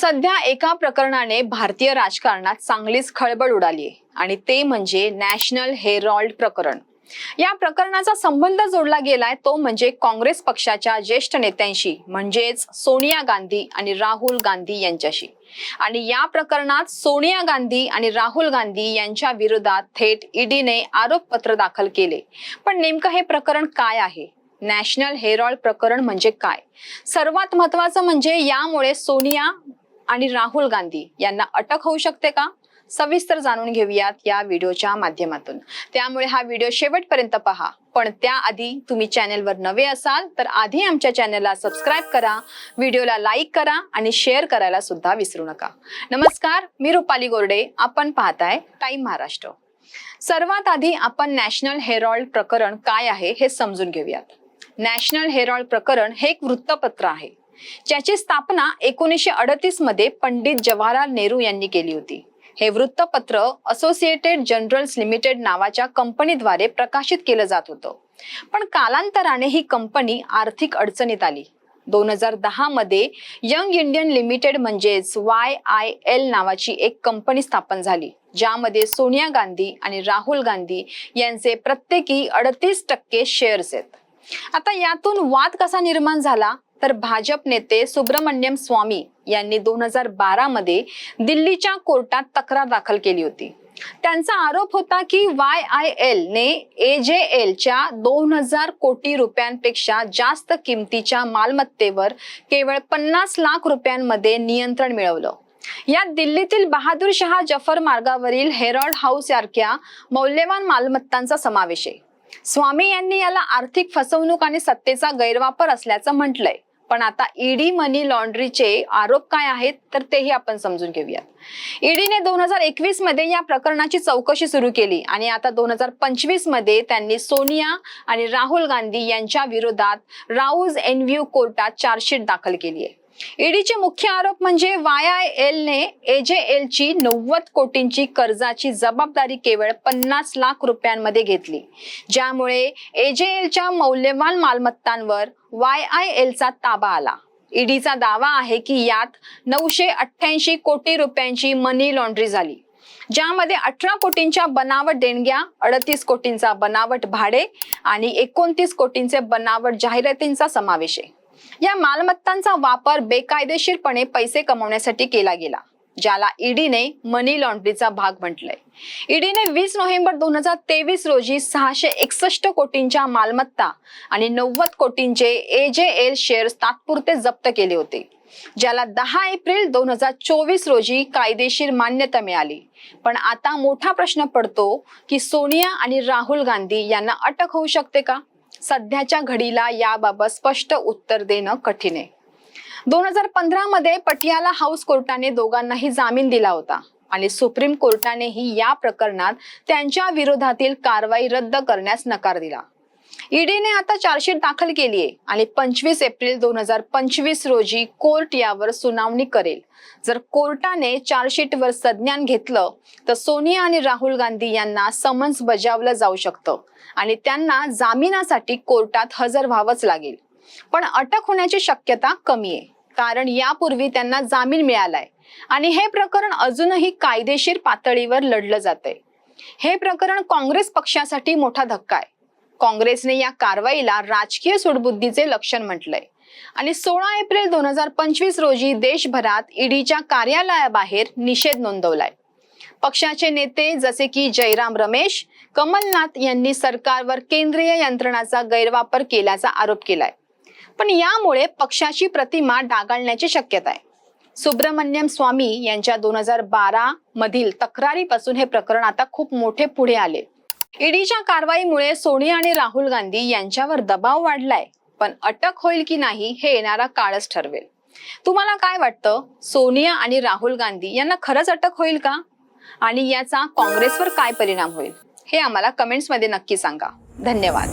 सध्या एका प्रकरणाने भारतीय राजकारणात चांगलीच खळबळ उडाली आणि ते म्हणजे नॅशनल हेरॉल्ड प्रकरण. या प्रकरणाचा संबंध जोडला गेलाय तो म्हणजे काँग्रेस पक्षाच्या ज्येष्ठ नेत्यांशी म्हणजेच सोनिया गांधी आणि राहुल गांधी यांच्याशी. आणि या प्रकरणात सोनिया गांधी आणि राहुल गांधी यांच्या विरोधात थेट ईडीने आरोपपत्र दाखल केले. पण नेमकं हे प्रकरण काय आहे? नॅशनल हेरॉल्ड प्रकरण म्हणजे काय? सर्वात महत्वाचं म्हणजे यामुळे सोनिया आणि राहुल गांधी यांना अटक होऊ शकते का? सविस्तर जाणून घेऊयात या व्हिडिओच्या माध्यमातून. त्यामुळे हा व्हिडिओ शेवटपर्यंत पहा. पण त्याआधी तुम्ही चॅनेलवर नवे असाल तर आधी आमच्या चॅनेलला सबस्क्राईब करा व्हिडिओला लाईक करा आणि शेअर करायला सुद्धा विसरू नका. नमस्कार मी रुपाली गोरडे. आपण पाहताय टाइम महाराष्ट्र. सर्वात आधी आपण नॅशनल हेरॉल्ड प्रकरण काय आहे हे समजून घेऊयात. नॅशनल हेरॉल्ड प्रकरण हे एक वृत्तपत्र आहे. ज्याची स्थापना एकोणीसशे अडतीसमध्ये पंडित जवाहरलाल नेहरू यांनी केली होती. हे वृत्तपत्र असोसिएटेड जनरल्स लिमिटेड नावाच्या कंपनीद्वारे प्रकाशित केलं जात होतं. पण कालांतराने ही कंपनी आर्थिक अडचणीत आली. दोन हजार दहा मध्ये यंग इंडियन लिमिटेड म्हणजेच वाय आय एल नावाची एक कंपनी स्थापन झाली ज्यामध्ये सोनिया गांधी आणि राहुल गांधी यांचे प्रत्येकी अडतीस टक्के शेअर्स आहेत. आता यातून वाद कसा निर्माण झाला? तर भाजप नेते सुब्रमण्यम स्वामी यांनी दोन हजार बारा मध्ये दिल्लीच्या कोर्टात तक्रार दाखल केली होती. त्यांचा आरोप होता की वाय आय एल ने ए जे एल च्या दोन हजार कोटी रुपयांपेक्षा जास्त किमतीच्या मालमत्तेवर केवळ पन्नास लाख रुपयांमध्ये नियंत्रण मिळवलं. या दिल्लीतील बहादूर शहा जफर मार्गावरील हेरॉल्ड हाऊस सारख्या मौल्यवान मालमत्तांचा समावेश आहे. स्वामी यांनी याला आर्थिक फसवणूक आणि सत्तेचा गैरवापर असल्याचं म्हटलंय. पण आता ईडी मनी लॉन्ड्रीचे आरोप काय आहेत तर तेही आपण समजून घेऊयात. ईडीने दोन हजार एकवीसमध्ये या प्रकरणाची चौकशी सुरू केली आणि आता दोन हजार पंचवीसमध्ये त्यांनी सोनिया आणि राहुल गांधी यांच्या विरोधात राऊज एनव्ह्यू कोर्टात चार्जशीट दाखल केली आहे. ईडीचे मुख्य आरोप म्हणजे वाय आय एलने ने एल ची नव्वद कोटींची कर्जाची जबाबदारी केवळ पन्नास लाख रुपयांमध्ये घेतली ज्यामुळे एजेएलच्या मौल्यवान मालमत्तांवर वाय आय एलचा ताबा आला. ईडीचा दावा आहे की यात नऊशे अठ्ठ्याऐंशी कोटी रुपयांची मनी लॉन्ड्री झाली ज्यामध्ये अठरा कोटींच्या बनावट देणग्या अडतीस कोटींचा बनावट भाडे आणि एकोणतीस कोटींचे बनावट जाहिरातींचा समावेश आहे. या मालमत्तांचा वापर बेकायदेशीरपणे पैसे कमवण्यासाठी केला गेला ज्याला ईडीने मनी लॉन्ड्रीचा भाग म्हटलंय. ईडीने वीस नोव्हेंबर दोन हजार तेवीस रोजी सहाशे एकसष्ट कोटींच्या मालमत्ता आणि नव्वद कोटींचे ए जे एल शेअर्स तात्पुरते जप्त केले होते ज्याला दहा एप्रिल दोन हजार चोवीस रोजी कायदेशीर मान्यता मिळाली. पण आता मोठा प्रश्न पडतो की सोनिया आणि राहुल गांधी यांना अटक होऊ शकते का? सध्याच्या घडीला याबाबत स्पष्ट उत्तर देणं कठीण आहे. दोन हजार पंधरा मध्ये पटियाला हाऊस कोर्टाने दोघांनाही जामीन दिला होता आणि सुप्रीम कोर्टानेही या प्रकरणात त्यांच्या विरोधातील कारवाई रद्द करण्यास नकार दिला. ईडीने आता चार्जशीट दाखल केली आहे आणि पंचवीस एप्रिल दोन हजार पंचवीस रोजी कोर्ट यावर सुनावणी करेल. जर कोर्टाने चार्जशीटवर संज्ञान घेतलं तर सोनिया आणि राहुल गांधी यांना समन्स बजावलं जाऊ शकतं आणि त्यांना जामिनासाठी कोर्टात हजर व्हावंच लागेल. पण अटक होण्याची शक्यता कमी आहे कारण यापूर्वी त्यांना जामीन मिळालाय आणि हे प्रकरण अजूनही कायदेशीर पातळीवर लढलं जातंय. हे प्रकरण काँग्रेस पक्षासाठी मोठा धक्का आहे. काँग्रेसने या कारवाईला राजकीय सुडबुद्धीचे लक्षण म्हटलंय. आणि सोळा एप्रिल दोन हजार पंचवीस रोजी देशभरात ईडीच्या कार्यालयाबाहेर निषेध नोंदवलाय. पक्षाचे नेते जसे की जयराम रमेश कमलनाथ यांनी सरकारवर केंद्रीय यंत्रणाचा गैरवापर केल्याचा आरोप केलाय. पण यामुळे पक्षाची प्रतिमा डागाळण्याची शक्यता आहे. सुब्रमण्यम स्वामी यांच्या दोन हजार बारा मधील तक्रारीपासून हे प्रकरण आता खूप मोठे पुढे आले. ईडीच्या कारवाईमुळे सोनिया आणि राहुल गांधी यांच्यावर दबाव वाढलाय पण अटक होईल की नाही हे येणारा काळच ठरवेल. तुम्हाला काय वाटतं? सोनिया आणि राहुल गांधी यांना खरंच अटक होईल का? आणि याचा काँग्रेसवर काय परिणाम होईल? हे आम्हाला कमेंट्समध्ये नक्की सांगा. धन्यवाद.